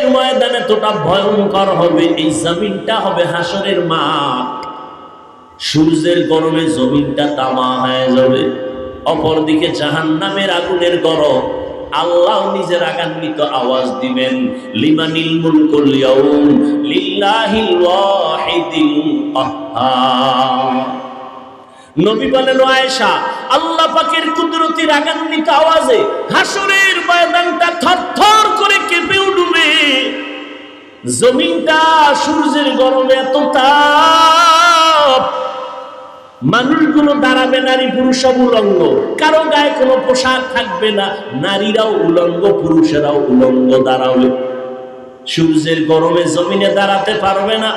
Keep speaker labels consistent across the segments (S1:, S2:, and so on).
S1: হাসরের ময়দানে এতটা ভয়ঙ্কর হবে, এই জমিনটা হবে হাসরের মাঠ। সূর্যের গরমে জমিনটা তামা হয়ে যাবে। অপরদিকে জাহান্নামের আগুনের গরম। আল্লাহ নিজের আগান্বিত আওয়াজ দিবেন, লিমানিল মুলকুল ইয়াউম লিল্লাহিল ওয়াহিদিল কাহ্হার নবী বলেন আয়েশা, আল্লাহ পাকের কুদরতি রাগান্বিত আওয়াজে হাসরের ময়দানটা থরথর করে কেঁপে উঠবে। জমিনটা সূর্যের গরমে এত তাপ। মানুষগুলো দাঁড়াবে নারী পুরুষ সব উলঙ্গ, কারও গায়ে কোনো পোশাক থাকবে না, নারীরাও উলঙ্গ, পুরুষেরাও উলঙ্গ দাঁড়াবে সূর্যের গরমে জমিনে দাঁড়াতে পারবে না।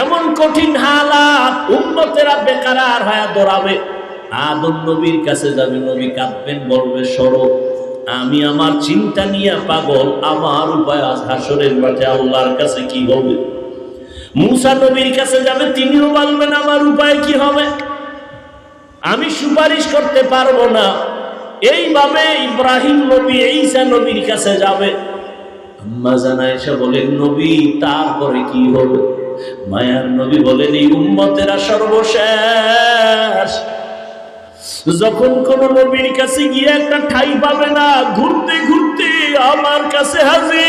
S1: এমন কঠিন হালাত উন্নতেরা বেকার হয়ে দৌড়াবে। আদম নবীর কাছে যাবে, নবী কাঁদবেন, বলবে, সরো, আমি আমার চিন্তা নিয়ে পাগল, আমার উপায় আজ হাসরের মাঠে আল্লাহর কাছে কি হবে? মুসা নবীর কাছে যাবে, তিনিও বলবেন, আমার উপায় কি হবে? আমি সুপারিশ করতে পারব না। এইভাবে ইব্রাহিম নবী, ঈসা নবীর কাছে যাবে। আম্মা জানা এসে বলেন, নবী, তারপরে কি হবে? মায়ার নবী বলেন, এই উম্মতেরা সর্বশেষ। যখন কোন নবীর কাছে গিয়ে একটা ঠাই পাবে না, ঘুরতে ঘুরতে আমার কাছে হাজির।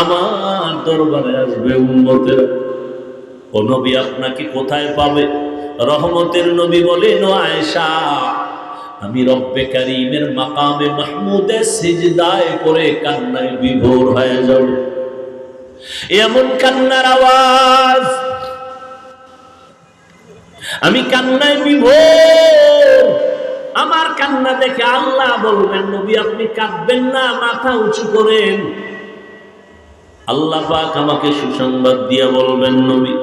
S1: আমার দরবারে আসবে উম্মতেরা। ও নবী আপনাকে কোথায় পাবে? রহমতের নবী বলেন, ও আয়েশা আমি রব্বে কারিমের মাকামে মাহমুদে সিজদায় করে কান্নায় বিভোর হয়ে যাব। এমন কান্নার আওয়াজ। আমি কান্নায় বিভোর। আমার কান্না দেখে আল্লাহ বলবেন, নবী, আপনি কাঁদবেন না, মাথা উঁচু করেন। আল্লাহ পাক আমাকে সুসংবাদ দিয়ে বলবেন, নবী,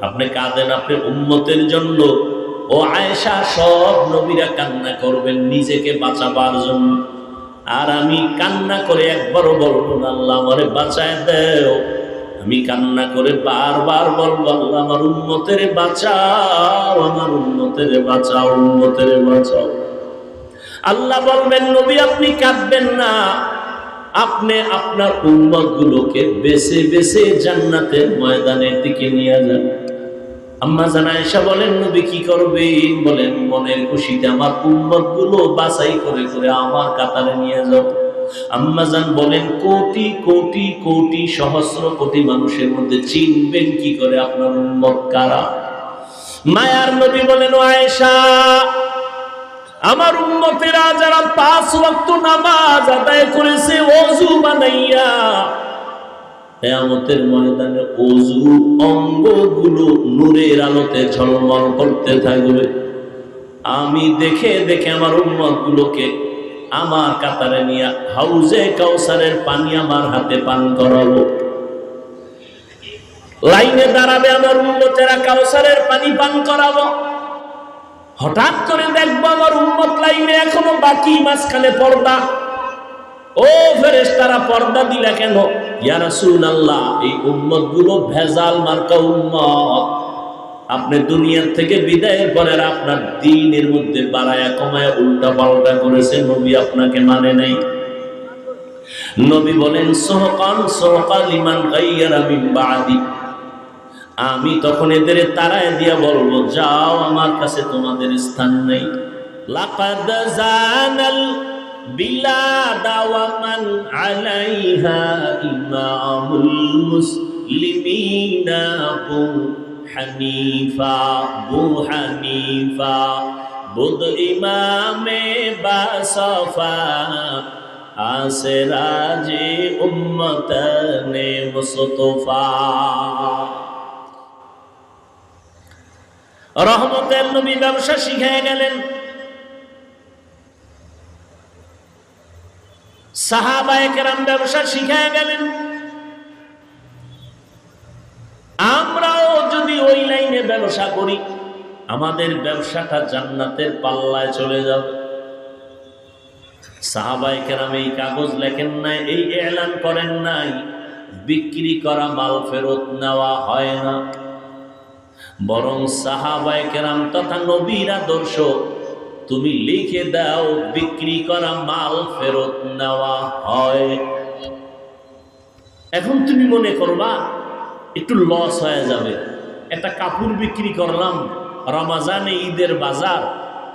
S1: আপনি কাঁদেন, আপনি উম্মতের জন্য ও আয়েশা, সব নবীরা কান্না করবেন, নিজেকে বাঁচাবার জন্য। আর আমি কান্না করে একবারও বলব আল্লাহ আমারে বাঁচায় দেও। আমি কান্না করে বারবার বলব, আল্লাহ আমার উন্মতের বাঁচাও, আমার উন্মতের বাঁচাও উন্মতের বাঁচাও। আল্লাহ বলবেন, নবী আপনি কাঁদবেন না। আপনি আপনার উম্মত গুলোকে বেছে বেছে জান্নাতের ময়দানের দিকে নিয়ে যান। আম্মা জানা এসা বলেন, নবী কি করবেন বলেন, মনের খুশিতে আমার উম্মতগুলো বাছাই করে করে আমার কাতারে নিয়ে যাও। আম্মা জান বলেন, কোটি কোটি কোটি সহস্র কোটি মানুষের মধ্যে চিনবেন কি করে আপনার উম্মত কারা? মায়ার নবী বলেন, আয়েশা, আমার উম্মতেরা যারা পাঁচ ওয়াক্ত নামাজ আদায় করেছে, ওযু বানাইয়া কিয়ামতের ময়দানে ওযু অঙ্গগুলো নূরের আলোতে ঝলমল করতে থাকবে। আমি দেখে দেখে আমার উম্মতগুলোকে আমার কাতারে নিয়ে হাউজে কাউসারের পানি আমার হাতে পান করাবো। লাইনে দাঁড়াবে আমার উম্মতেরা কাউসারের পানি পান করাবো। হঠাৎ করে দেখব আমার উম্মত লাইনে এখনও বাকি মাঝখানে পর্দা। ও ফেরেস তারা পর্দা দিলা কেন? ইয়া রাসূলুল্লাহ, এই উম্মতগুলো ভেজাল মার্কা উম্মত। আপনি দুনিয়ার থেকে বিদায়ের পরে আপনার দিনের মধ্যে বাড়ায়া কমায়া উল্টা পাল্টা করেছে নবী আপনাকে মানে নাই। নবী বলেন, সোহকান সোহকান ইমান গাইয়ারা বাদি। আমি তখন এদের তারায় দিয়া বলব, যাও, আমার কাছে তোমাদের স্থান নেই। লাকাদ জানাল বিলাদ ওয়া মান আলাইহা ইমামুল মুসলিমিনা আবু হানিফা বু হানিফা। বুধ ইমামে বাসফা আসরাজে উম্মতনে মুস্তফা। রহমতের নবী ব্যবসা শিখে গেলেন। সাহাবায়ে কেরাম ব্যবসা শিখায় গেলেন। আমরাও যদি ওই লাইনে ব্যবসা করি, আমাদের ব্যবসাটা জান্নাতের পাল্লায় চলে যাবে। সাহাবায়ে কেরাম এই কাগজ লেখেন নাই এই এলান করেন নাই। বিক্রি করা মাল ফেরত নেওয়া হয় না। বরং সাহাবায় কেরাম তথা নবীর আদর্শ তুমি লিখে দাও, বিক্রি করা মাল ফেরত নেওয়া হয়। এখন তুমি মনে করবা একটু লস হয়ে যাবে। একটা কাপড় বিক্রি করলাম, রমাজানে ঈদের বাজার,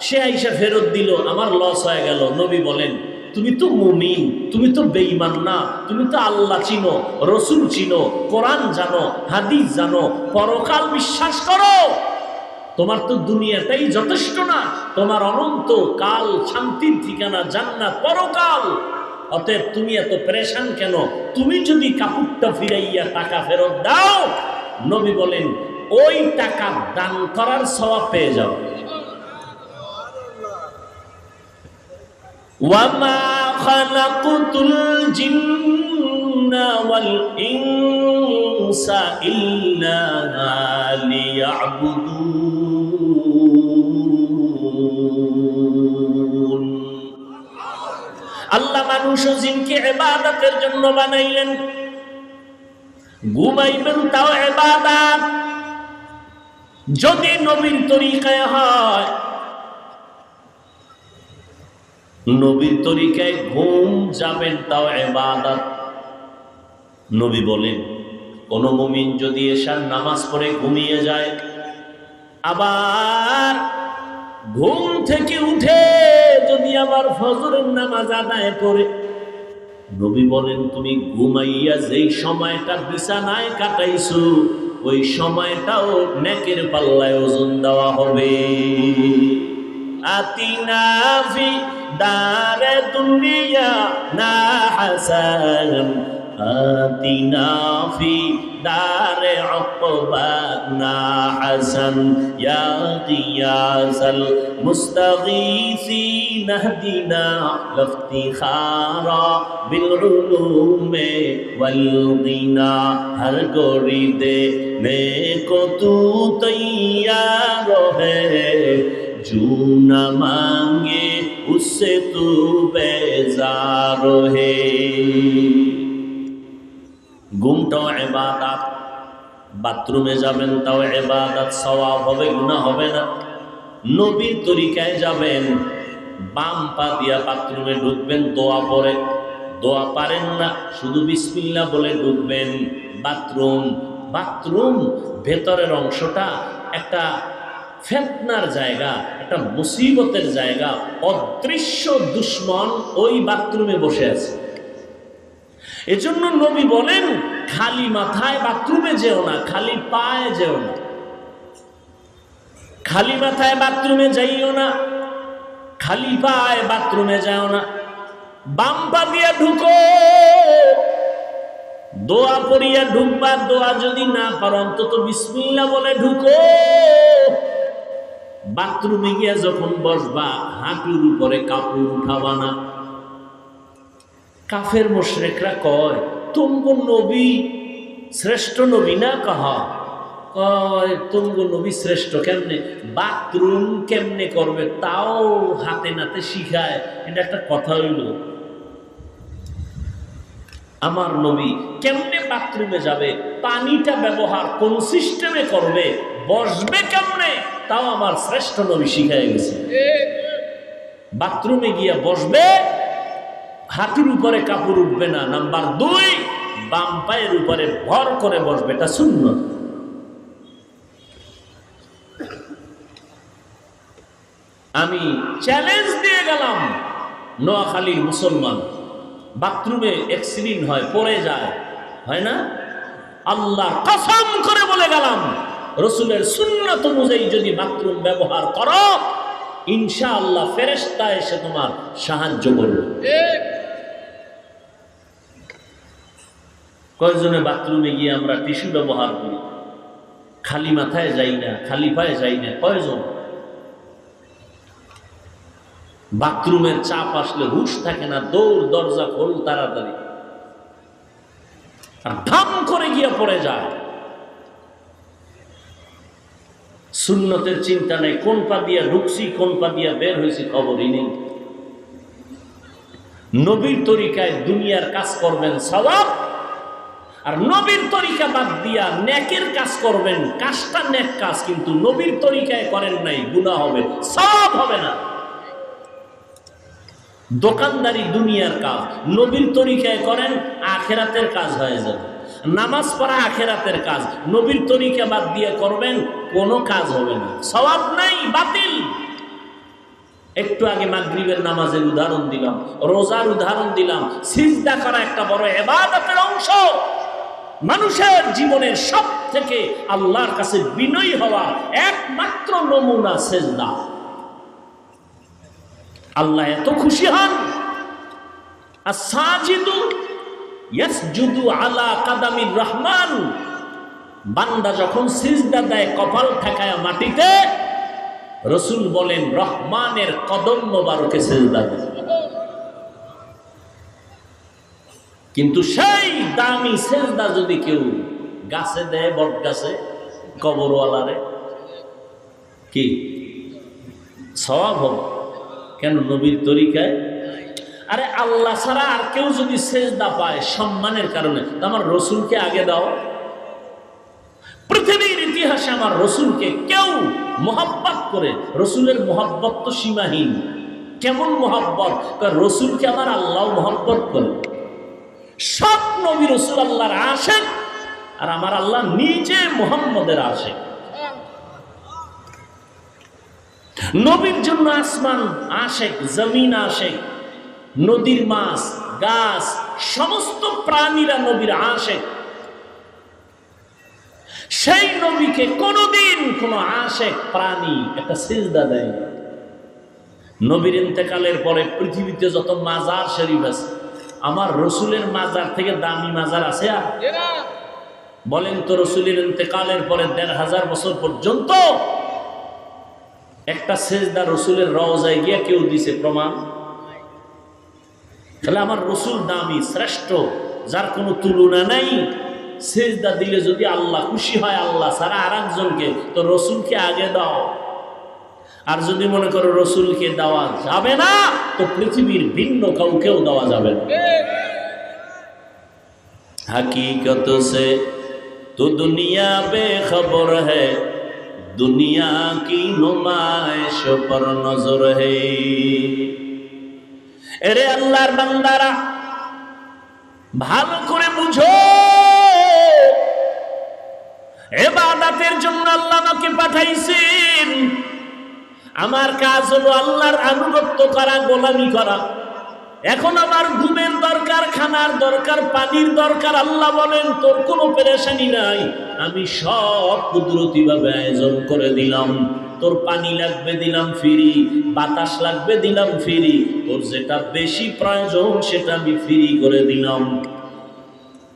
S1: সে আইসা ফেরত দিল, আমার লস হয়ে গেল। নবী বলেন, তুমি তো মুমিন, তুমি তো বেঈমান না, তুমি তো আল্লাহ চিনো, রসুল চিনো, কোরআন জানো, হাদিস জানো, পরকাল বিশ্বাস করো। তোমার তো দুনিয়াটাই যথেষ্ট না তোমার অনন্ত কাল শান্তির ঠিকানা জান্নাত পরকাল অতএব তুমি এত প্রেশান কেন তুমি যদি কাপড়টা ফিরাইয়া টাকা ফেরত দাও নবী বলেন ওই টাকা দান করার সওয়াব পেয়ে যাও وما خلقت الجن والإنس إلا ليعبدون মানুষ জিনকে এবাদতের জন্য বানাইলেন। ঘুমাইবেন তাও এবাদাত যদি নবীর তরিকায় হয়, নবীর তরিকায় ঘুম যাবেন তাও এবাদাত নবী বলেন, কোন মুমিন যদি এসার নামাজ পড়ে ঘুমিয়ে যায়, আবার ঘুম থেকে উঠে আবার ফজরের নামাজ আদায় করে। নবী বলেন, তুমি ঘুমাইয়া যেই সময়টা বিছানায় কাটাইছো, ওই সময়টাও নেকের পাল্লায় ওজন দেওয়া হবে। আতিনাফি দারে দুনিয়া না হাসান آتنا في دار عقبانا حسن يا غياث المستغيثين اهدنا لافتخارا بالعلوم والغنى هر گوری دینے کو تو تیار ہے جو نہ مانگے اس سے تو بیزار ہے ঘুমটাও এবাদাত বাথরুমে যাবেন, তাও এবাদাত সওয়াব হবে, গুনাহ হবে না। নবীর তরিকায় যাবেন, বাম পা দিয়া বাথরুমে ঢুকবেন, দোয়া পরে। দোয়া পারেন না, শুধু বিসমিল্লা বলে ঢুকবেন। বাথরুম বাথরুম ভেতরের অংশটা একটা ফেতনার জায়গা, একটা মুসিবতের জায়গা, অদৃশ্য দুশ্মন ওই বাথরুমে বসে আছে। এজন্য নবী বলেন, খালি মাথায় বাথরুমে যেও না, খালি পায়ে যেও না। খালি মাথায় বাথরুমে যাইও না, খালি পায়ে বাথরুমে যাও না। বাম পা দিয়ে ঢুকো, দোয়া পড়িয়া ঢুকবা, দোয়া যদি না পারো, অন্তত বিসমিল্লা বলে ঢুকো। বাথরুমে গিয়া যখন বসবা, হাঁটুর উপরে কাপড় উঠাবা না। কাফের মোশরেকরা কয় তুমগ নবী শ্রেষ্ঠ নবী না কাহা? কয় তুমগ নবী শ্রেষ্ঠ কেমনে? বাথরুম কেমনে করবে? তাও হাতে নাতে শিখায়। এটা একটা কথা হইল। আমার নবী কেমনে বাথরুমে যাবে? পানিটা ব্যবহার কোন সিস্টেমে করবে? বসবে কেমনে? তাও আমার শ্রেষ্ঠ নবী শিখাই গেছে। বাথরুমে গিয়া বসবে হাঁটুর উপরে কাপড় উঠবে না। নাম্বার দুই, বাম পায়ের উপরে ভর করে বসবে। এটা শূন্য আমি চ্যালেঞ্জ দিয়ে গেলাম নোয়াখালীর মুসলমান। বাথরুমে অ্যাক্সিডেন্ট হয়, পড়ে যায়। হয় না? আল্লাহ কসম করে বলে গেলাম, রসুলের সুন্নত অনুযায়ী যদি বাথরুম ব্যবহার করো ইনশা আল্লাহ ফেরেস্তা এসে তোমার সাহায্য করবে। কয়েকজনে বাথরুমে গিয়ে আমরা টিস্যু ব্যবহার করি? খালি মাথায় যাই না, খালি পায়ে যাই না, কয়জন? বাথরুমের চাপ আসলে হুশ থাকে না, দৌড়, দরজা খোল তাড়াতাড়ি। আর ধাম করে গিয়ে পড়ে যায়। সুন্নতের চিন্তা নেই, কোন পা দিয়া ঢুকছি, কোন পা দিয়া বের হয়েছি খবরই নেই। নবীর তরিকায় দুনিয়ার কাজ করবেন সবাব আর নবীর তরিকা বাদ দিয়া নেকের কাজ করবেন। কাজটা নেক কাজ, কিন্তু নবীর তরিকায় করেন নাই গুণা হবে সব হবে না। দোকানদারি দুনিয়ার কাজ, নবীর তরিকায় করেন, আখেরাতের কাজ হয়ে যাবে। নামাজ পড়া আখেরাতের কাজ, নবীর তরিকা বাদ দিয়ে করবেন, কোনো কাজ হবে না। সবাব নাই, বাতিল। একটু আগে মাগরিবের নামাজের উদাহরণ দিলাম, রোজার উদাহরণ দিলাম, সিজদা করা একটা বড় এবাদতের অংশ। মানুষের জীবনের সব থেকে আল্লাহর কাছে বিনয়ী হওয়া একমাত্র নমুনা সেজদা। আল্লাহ এত খুশি হন। আর সাজিদু ইয়াসজুদু আলা কাদামির রহমান। বান্দা যখন সিজদা দেয়, কপাল ঠেকায় মাটিতে, রসুল বলেন, রহমানের কদম মোবারকে সেজদা দেয়। কিন্তু সেই দামি সেজদা যদি কেউ গাছে দেয়, বট গাছে, কবরওয়ালারে, কি? সওয়াব হবে। কেন? নবীর তরিকায়? আরে আল্লাহ ছাড়া আর কেউ যদি সেজদা পায় সম্মানের কারণে আমার রসুলকে আগে দাও। পৃথিবীর ইতিহাসে আমার রসুলকে কেউ মোহাব্বত করে, রসুলের মোহাব্বত তো সীমাহীন। কেমন মোহাব্বত? রসুলকে আমার আল্লাহ মোহাব্বত করে। সব নবী রসুল আল্লাহর আসেন আর আমার আল্লাহ নিজে মোহাম্মদের আসে নবীর জন্য আসমান আশেক, জমিন আশেক, নদীর মাছ, গাছ, সমস্ত প্রাণীরা নবীর আশেক সেই নবীকে কোনোদিন কোনো আশেক প্রাণী একটা সিজদা দেয়। নবীর ইন্তেকালের পরে পৃথিবীতে যত মাজার শরীফ আছে আমার রসুলের মাজার থেকে দামি মাজার আছে আর? বলেন তো রসুলের ইন্তেকালের পরে দেড় হাজার বছর পর্যন্ত একটা সেজদা রসুলের রওজায় গিয়া কেউ দিছে প্রমাণ? তাহলে আমার রসুল দামি, শ্রেষ্ঠ, যার কোনো তুলনা নাই। সেজদা দিলে যদি আল্লাহ খুশি হয়, আল্লাহ সারা আর একজনকে তো রসুলকে আগে দাও। আর যদি মনে করো রসুলকে দেওয়া যাবে না, তো পৃথিবীর ভিন্ন কাউকেও দেওয়া যাবে না। হাকিকত সে তো দুনিয়া বে খবর হে, দুনিয়া কি নুমাইশ পর নজর হে। এরে আল্লাহর বান্দারা, ভালো করে বুঝো। এবাদাতের জন্য আল্লাহ আমাকে পাঠাইছেন। আমার কাজ হলো আল্লাহর আনুগত্য করা, গোলামি করা। এখন আমার ঘুমের দরকার, খানার দরকার, পানির দরকার, আল্লাহ বলেন, তোর কোনো পেরেশানি নাই। আমি সব কুদরতিভাবে আয়োজন করে দিলাম। তোর পানি লাগবে, দিলাম ফ্রি। বাতাস লাগবে, দিলাম ফ্রি। তোর যেটা বেশি প্রয়োজন, সেটা আমি ফ্রি করে দিলাম।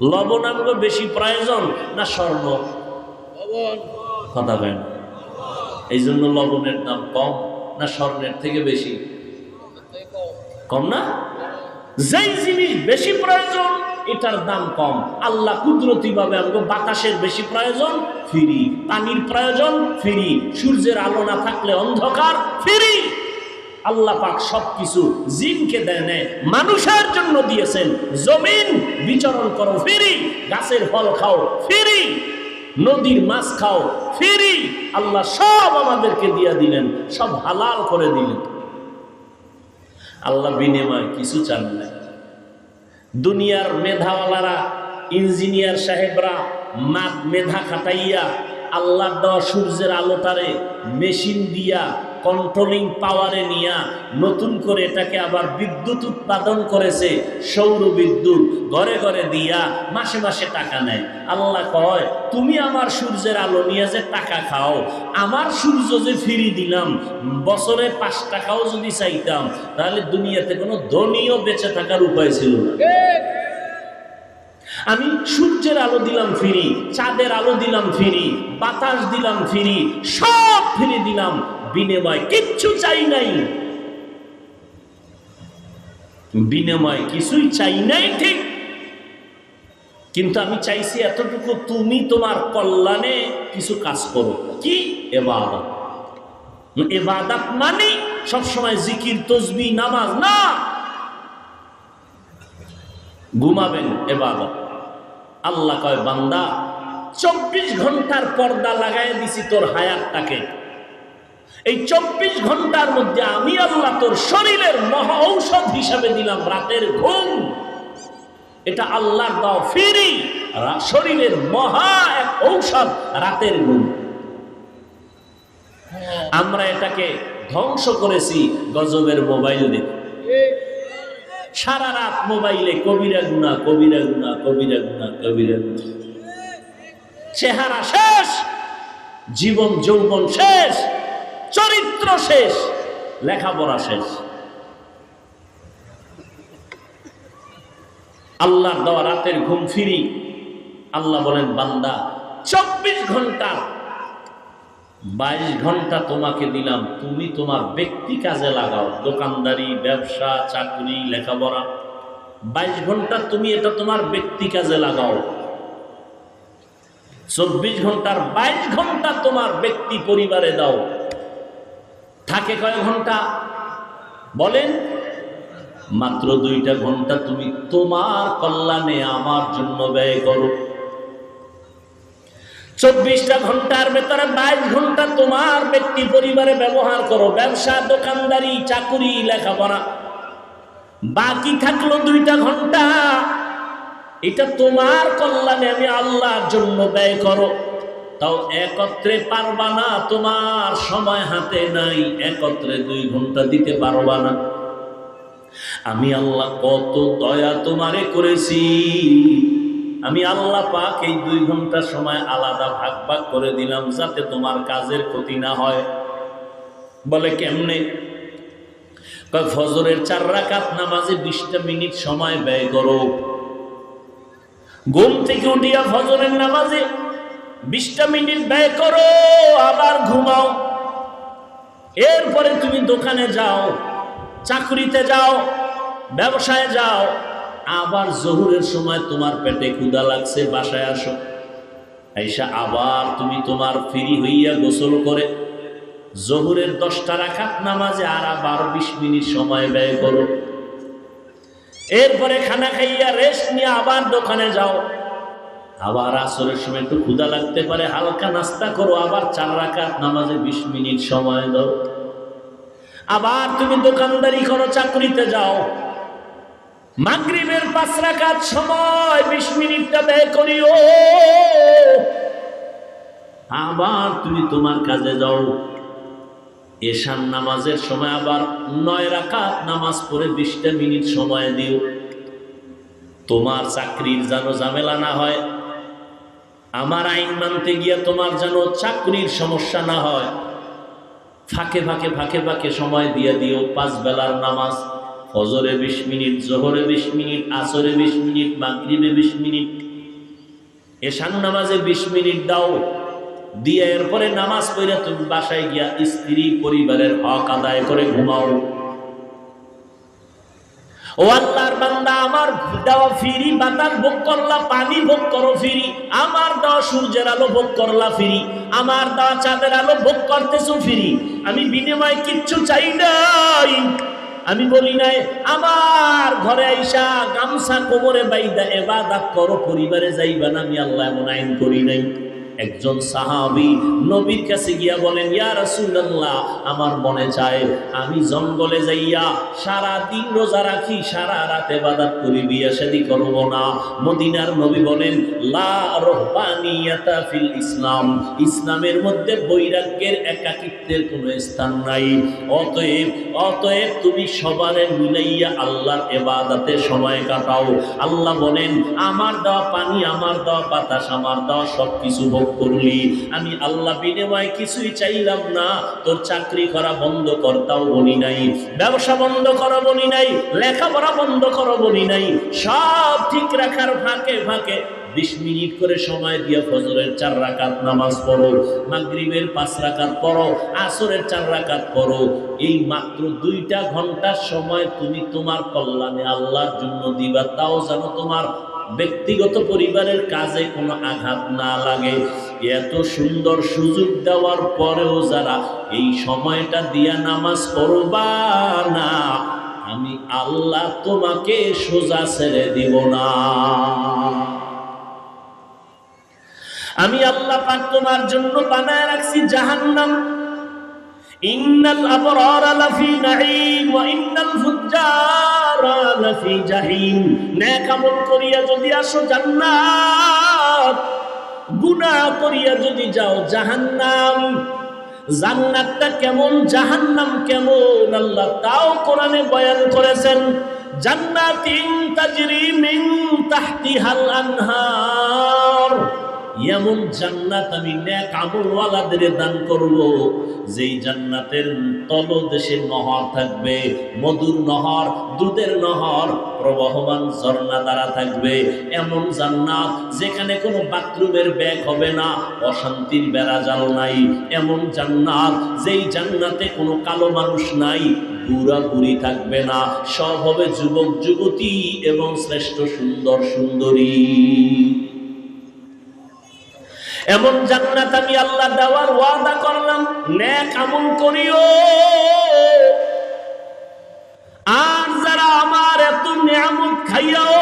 S1: লবণ লবণাঙ্গ বেশি প্রয়োজন না স্বর্ণ? কথা কেন এই জন্য লবণের দাম কম না স্বর্ণের থেকে বেশি? কম না? যেই জিনিস বেশি প্রয়োজন, এটার দাম কম। আল্লাহ কুদরতি ভাবে আমাকে বাতাসের বেশি প্রয়োজন, ফ্রি। পানির প্রয়োজন, ফ্রি। সূর্যের আলো না থাকলে অন্ধকার, ফ্রি। আল্লাহ পাক সবকিছু জিনকে দেয় মানুষের জন্য দিয়েছেন। জমিন বিচরণ করো, ফ্রি। গাছের ফল খাও, ফ্রি। নদীর মাছ খাও, ফেরি। আল্লাহ সব আমাদেরকে দিয়া দিলেন, সব হালাল করে দিলেন। আল্লাহ বিনিময় কিছু চান না দুনিয়ার মেধাওয়ালারা, ইঞ্জিনিয়ার সাহেবরা মাত মেধা খাটাইয়া, আল্লাহ দেওয়া সূর্যের আলোটারে মেশিন দিয়া কন্ট্রোলিং পাওয়ারে নিয়া নতুন করে এটাকে আবার বিদ্যুৎ উৎপাদন করেছে, সৌর বিদ্যুৎ ঘরে ঘরে দিয়া মাসে মাসে টাকা নেয়। আল্লাহ কয়, তুমি আমার সূর্যের আলো নিয়ে যে টাকা খাও, আমার সূর্য যে ফিরি দিলাম, বছরে পাঁচ টাকাও যদি চাইতাম, তাহলে দুনিয়াতে কোনো ধনীও বেঁচে থাকার উপায় ছিল আমি সূর্যের আলো দিলাম ফিরি, চাঁদের আলো দিলাম ফিরি, বাতাস দিলাম ফিরি, সব ফিরি দিলাম, বিনিময় কিচ্ছু চাই নাই। বিনিময় কিছুই চাই নাই ঠিক। কিন্তু আমি চাইছি এতটুকু তুমি তোমার কল্যাণে কিছু কাজ করো। কি? এবাদত। এবাদত মানে সবসময় জিকির তসবি নামাজ, না? ঘুমাবেন, এবাদত। আল্লাহ কয়, বান্দা, চব্বিশ ঘণ্টার পর্দা লাগাই দিছি তোর হায়াতটাকে। এই চব্বিশ ঘণ্টার মধ্যে আমি আল্লাহ তোর শরীরের মহা ঔষধ হিসাবে দিলাম, রাতের ঘুম। এটা আল্লাহর দাও ফিরি শরীরের মহা এক ঔষধ, রাতের ঘুম। আমরা এটাকে ধ্বংস করেছি গজবের মোবাইল দিয়ে সারা রাত মোবাইলে কবিরা গুনা কবিরা গুনা কবিরা গুনা কবিরা গুনা চেহারা শেষ, জীবন, যৌবন শেষ। চরিত্র শেষ, লেখাপড়া শেষ। আল্লাহর দেওয়া রাতের ঘুম ফিরি, আল্লাহ বলেন, বান্দা, চব্বিশ ঘণ্টা, বাইশ ঘণ্টা তোমাকে দিলাম, তুমি তোমার ব্যক্তি কাজে লাগাও, দোকানদারি, ব্যবসা, চাকরি, লেখাপড়া। বাইশ ঘণ্টা তুমি এটা তোমার ব্যক্তি কাজে লাগাও। চব্বিশ ঘণ্টার বাইশ ঘণ্টা তোমার ব্যক্তি পরিবারে দাও। থাকে কয় ঘণ্টা? বলেন, মাত্র দুইটা ঘণ্টা তুমি তোমার কল্যাণে আমার জন্য ব্যয় করো। চব্বিশটা ঘণ্টার ভেতরে বাইশ ঘণ্টা তোমার ব্যক্তি পরিবারে ব্যবহার করো। ব্যবসা, দোকানদারি, চাকুরি, লেখাপড়া। বাকি থাকল দুইটা ঘণ্টা। এটা তোমার কল্যাণে আমি আল্লাহর জন্য ব্যয় করো। তাও একত্রে পারবা না, তোমার সময় হাতে নাই। একত্রে দুই ঘণ্টা দিতে পারবা না। আমি আল্লাহ কত দয়া তোমারে করেছি। আমি আল্লাহ পাক এই দুই ঘণ্টা সময় আলাদা ভাগ ভাগ করে দিলাম যাতে তোমার কাজের ক্ষতি না হয়। বলে কেমনে? ফজরের চার রাকাত নামাজে বিশটা মিনিট সময় ব্যয় করো। ঘুম থেকে উঠিয়া ফজরের নামাজে বিশটা মিনিট ব্যয় করো, আবার ঘুমাও। এরপরে তুমি দোকানে যাও, চাকরিতে যাও, ব্যবসায় যাও, আবার জহুরের সময় তোমার পেটে ক্ষুদা লাগছে, বাসায় আসো। আইসা আবার তুমি তোমার ফ্রি হইয়া গোসল করে। জহুরের দশটা রাখাত নামাজে আর আবার বিশ মিনিট সময় ব্যয় করো। এরপরে খানা খাইয়া রেস্ট নিয়ে আবার দোকানে যাও। আবার আসরের সময় একটু ক্ষুদা লাগতে পারে, হালকা নাস্তা করো, আবার চার রাকাত নামাজে বিশ মিনিট সময় দাও। আবার তুমি দোকানদারি করো, চাকরিতে যাও। মাগরিবের পাঁচ রাকাত সময় বিশ মিনিটটা ব্যয় করিও। আবার তুমি তোমার কাজে যাও। এশান নামাজের সময় আবার নয় রাকাত নামাজ পড়ে বিশটা মিনিট সময় দিও। তোমার চাকরির যেন ঝামেলা না হয় আমার আইন মানতে গিয়া তোমার যেন চাকরির সমস্যা না হয়। ফাঁকে ফাঁকে ফাঁকে ফাঁকে সময় দিয়ে দিও। পাঁচ বেলার নামাজ, ফজরে বিশ মিনিট, জোহরে বিশ মিনিট, আসরে বিশ মিনিট, মাগরিবে বিশ মিনিট। এশান নামাজে বিশ মিনিট দাও। দিয়ে এরপরে নামাজ পড়ে তুমি বাসায় গিয়া স্ত্রী পরিবারের হক আদায় করে ঘুমাও। আমার ফিরি ভোগ করলা, পানি ভোগ করো ফিরি, আমার সূর্যের আলো ভোগ করলা ফিরি, আমার আলো ভোগ ফিরি। আমি বিনিময় কিচ্ছু চাই নাই। আমি বলি নাই, আমার ঘরে আইসা গামছা কোমরে বাইদা এবাদাত করো, পরিবারে যাইবা না, আমি আল্লাহ এমন আইন করি নাই। একজন সাহাবি নবীর কাছে গিয়া বলেন, ইয়া রাসূলুল্লাহ, আমার মনে চায় আমি জঙ্গলে যাইয়া সারা দিন রোজা রাখি, সারা রাতে বাদাত করি, বিয়া শাদী করব না। মদিনার নবী বলেন, লা রহবানিয়াতা ফিল ইসলাম, ইসলামের মধ্যে বৈরাগ্যের একাকিত্বের কোনো স্থান নাই। অতএব অতএব তুমি সবারে মিলাইয়া আল্লাহর এবাদাতে সময় কাটাও। আল্লাহ বলেন, আমার দেওয়া পানি, আমার দেওয়া বাতাস, আমার দেওয়া সব কিছু করলি। আমি আল্লাহ বিনিময় কিছুই চাইলাম না। তোর চাকরি করা বন্ধ করতাও বলি নাই। ব্যবসা বন্ধ করা, বলি নাই। লেখাপড়া বন্ধ করা, বলি নাই। সব ঠিক রাখার ফাঁকে ফাঁকে বিশ মিনিট করে সময় দিয়ে ফজরের চার রাকাত নামাজ পড়ো। মাগরিবের পাঁচ রাকাত পড়ো। আসরের চার রাকাত পড়ো। এই মাত্র দুইটা ঘণ্টার সময় তুমি তোমার কল্যাণে আল্লাহর জন্য দিবা, তাও যেন তোমার ব্যক্তিগত পরিবারের কাজে কোনো আঘাত না লাগে। এত সুন্দর সুযোগ দেওয়ার পরেও যারা এই সময়টা দিয়া নামাজ পড়বা না, আমি আল্লাহ তোমাকে সোজা ছেড়ে দিব না। আমি আল্লাহ পাক তোমার জন্য বানায় রাখছি জাহান্নাম। ইন্নাল আবরারা লাফি নাঈম ওয়া ইন্নাল ফুজ্জারা। লাফি জাহিম। নেক আমল করিয়া যদি আসো জান্নাত, গুনাহ করিয়া যদি যাও জাহান্নাম। জান্নাতটা কেমন, জাহান্নাম কেমন? আল্লাহ তাও কোরআনে বয়ান করেছেন, জান্নাতিন তাজরি মিন তাহতিহাল আনহার। এমন জান্নাত আমি নেক আমলওয়ালাদের দান করব, যেই জান্নাতের তলদেশে নহর থাকবে, মধুর নহর, দুধের নহর, প্রবাহমান ঝর্ণা দ্বারা থাকবে। এমন জান্নাত যেখানে কোনো বাথরুমের ব্যাগ হবে না, অশান্তির বেড়া জাল নাই। এমন জান্নাত যেই জান্নাতে কোনো কালো মানুষ নাই, বুড়া বুড়ি থাকবে না। সব হবে যুবক, যুবতী এবং শ্রেষ্ঠ সুন্দর সুন্দরী। এমন জান্নাত আমি আল্লাহ দেওয়ার ওয়াদা করলাম, নেক আমল করিও। আর যারা আমার এত নিয়ামত খাইয়াও,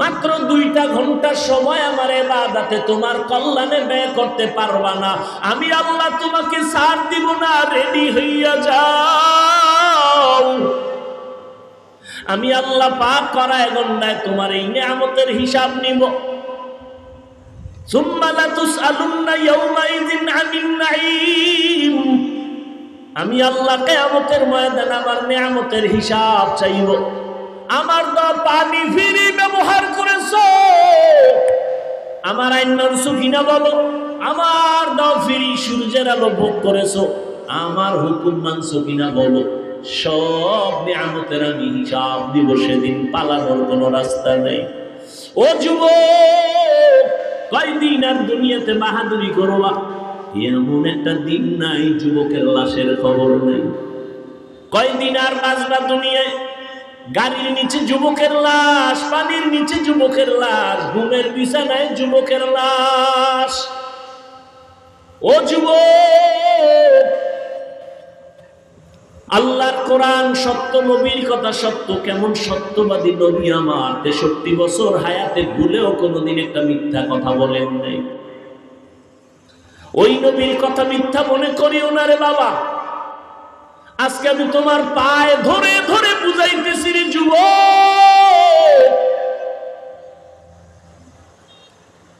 S1: মাত্র দুইটা ঘণ্টার সময় আমার এবাদাতে তোমার কল্যাণে ব্যয় করতে পারবা না। আমি আল্লাহ তোমাকে সার দিব না, রেডি হইয়া যাও। আমি আল্লাহ পাক করা এগন্ডায় তোমার এই নিয়ামতের হিসাব নিব। আমি আল্লাহ কেয়ামতের ময়দান আমার নিয়ামতের হিসাব চাইব। আমার দ পানি ফিরি ব্যবহার করেছ। আমার আইনার সুখিনা বলো? আমার দ ফিরি সূর্যের আলো ভোগ করেছ। আমার হুকুম মানছ কিনা বলো? সব নিয়ামতের আমি হিসাব দিব, সেদিন পালানোর কোনো রাস্তা নেই। ও যুবক! কয়দিন আর দুনিয়াতে বাহাদুরি করবা এমন একটা দিন নাই, যুবকের লাশের খবর নেই। কয়দিন আর বাঁচবা দুনিয়ায়? গাড়ির নিচে যুবকের লাশ, পানির নিচে যুবকের লাশ, ঘুমের বিছানায় যুবকের লাশ। ও যুবক আল্লাহর কোরআন সত্য, নবীর কথা সত্য, কেমন সত্যবাদী নবী আমার? তেষট্টি বছর হায়াতে ভুলেও কোনোদিন একটা মিথ্যা কথা বলেন নাই। ওই নবীর কথা মিথ্যা মনে করিও না রে বাবা। আজকে আমি তোমার পায়ে ধরে ধরে বুঝাইতেছি রে যুব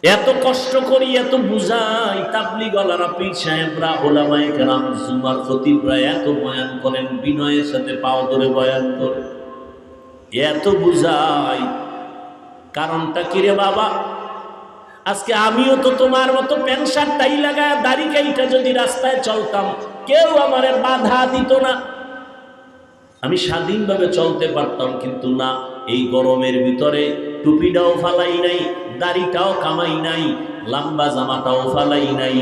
S1: এত কষ্ট করি, এত বুঝাই। তাবলি গলারা পীর সাহেবরা ওলামায়ে কেরাম জুমার খতিবরা এত বয়ান করেন, বিনয়ের সাথে পাও ধরে বয়ান করে। এত বুঝাই। কারণটা কি রে বাবা? আজকে আমিও তো তোমার মতো প্যান্ট শার্টটাই লাগায় দাড়ি কাইটা যদি রাস্তায় চলতাম, কেউ আমার বাধা দিত না। আমি স্বাধীনভাবে চলতে পারতাম, কিন্তু না, এই গরমের ভিতরে টুপিটাও ফালাই নাই, দাড়িটাও কামাই নাই, লম্বা জামাটাও ফালাই নাই।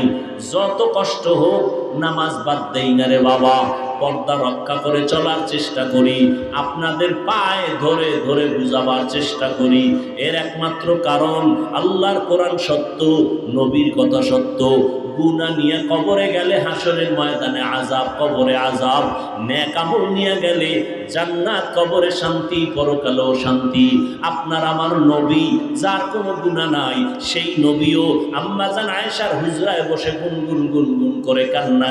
S1: যত কষ্ট হোক, নামাজ বাদ দেই না রে বাবা। পর্দা রক্ষা করে চলার চেষ্টা করি, আপনাদের পায়ে ধরে ধরে বুঝাবার চেষ্টা করি। এর একমাত্র কারণ, আল্লাহর কোরআন সত্য, নবীর কথা সত্য। গুনা নিয়ে কবরে গেলে হাসরের ময়দানে আজাব কবরে আজাব নেকামল নিয়ে গেলে জান্নাত, কবরে শান্তি, পরকালেও শান্তি। আপনার আমার নবী, যার কোনো গুণা নাই, সেই নবীও আম্মাজান আয়েশার হুজরায় বসে গুনগুন গুনগুন করে কান্না